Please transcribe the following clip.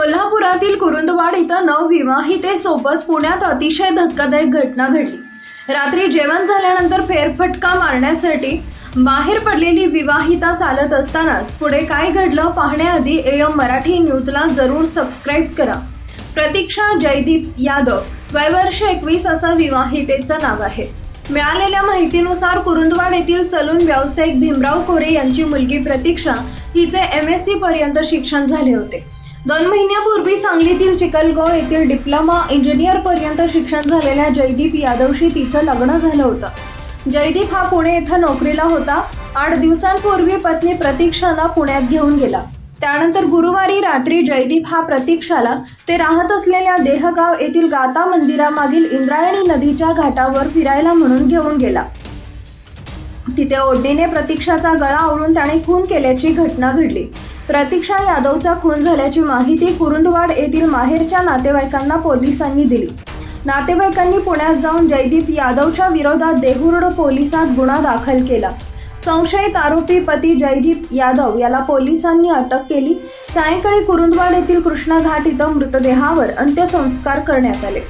कोल्हापुरातील कुरुंदवाड इथं नवविवाहितेसोबत पुण्यात अतिशय धक्कादायक घटना घडली. रात्री जेवण झाल्यानंतर फेरफटका मारण्यासाठी बाहेर पडलेली विवाहिता चालत असतानाच पुढे काय घडलं पाहण्याआधी एम मराठी न्यूजला जरूर सबस्क्राईब करा. प्रतीक्षा जयदीप यादव वयवर्ष एकवीस असं विवाहितेचं नाव आहे. मिळालेल्या माहितीनुसार कुरुंदवाड येथील सलून व्यावसायिक भीमराव कोरे यांची मुलगी प्रतीक्षा हिचे एम एस सी पर्यंत शिक्षण झाले होते. दोन महिन्यापूर्वी सांगलीतील चिकलगाव येथील डिप्लोमा इंजिनियर पर्यंत शिक्षण झालेल्या जयदीप यादवशी तिचं लग्न झालं होतं. जयदीप हा पुणे येथं नोकरीला होता. आठ दिवसांपूर्वी पत्नी प्रतीक्षाला पुण्यात घेऊन गेला. त्यानंतर गुरुवारी रात्री जयदीप हा प्रतीक्षाला ते राहत असलेल्या देहगाव येथील गाता मंदिरामागील इंद्रायणी नदीच्या घाटावर फिरायला म्हणून घेऊन गेला. तिथे ओढणीने प्रतीक्षाचा गळा आवळून त्याने खून केल्याची घटना घडली. प्रतीक्षा यादवचा खून झाल्याची माहिती कुरुंदवाड येथील माहेरच्या नातेवाईकांना पोलिसांनी दिली. नातेवाईकांनी पुण्यात जाऊन जयदीप यादवच्या विरोधात देहुर्ड पोलिसात गुन्हा दाखल केला. संशयित आरोपी पती जयदीप यादव याला पोलिसांनी अटक केली. सायंकाळी कुरुंदवाड येथील कृष्णा घाट इथं मृतदेहावर अंत्यसंस्कार करण्यात आले.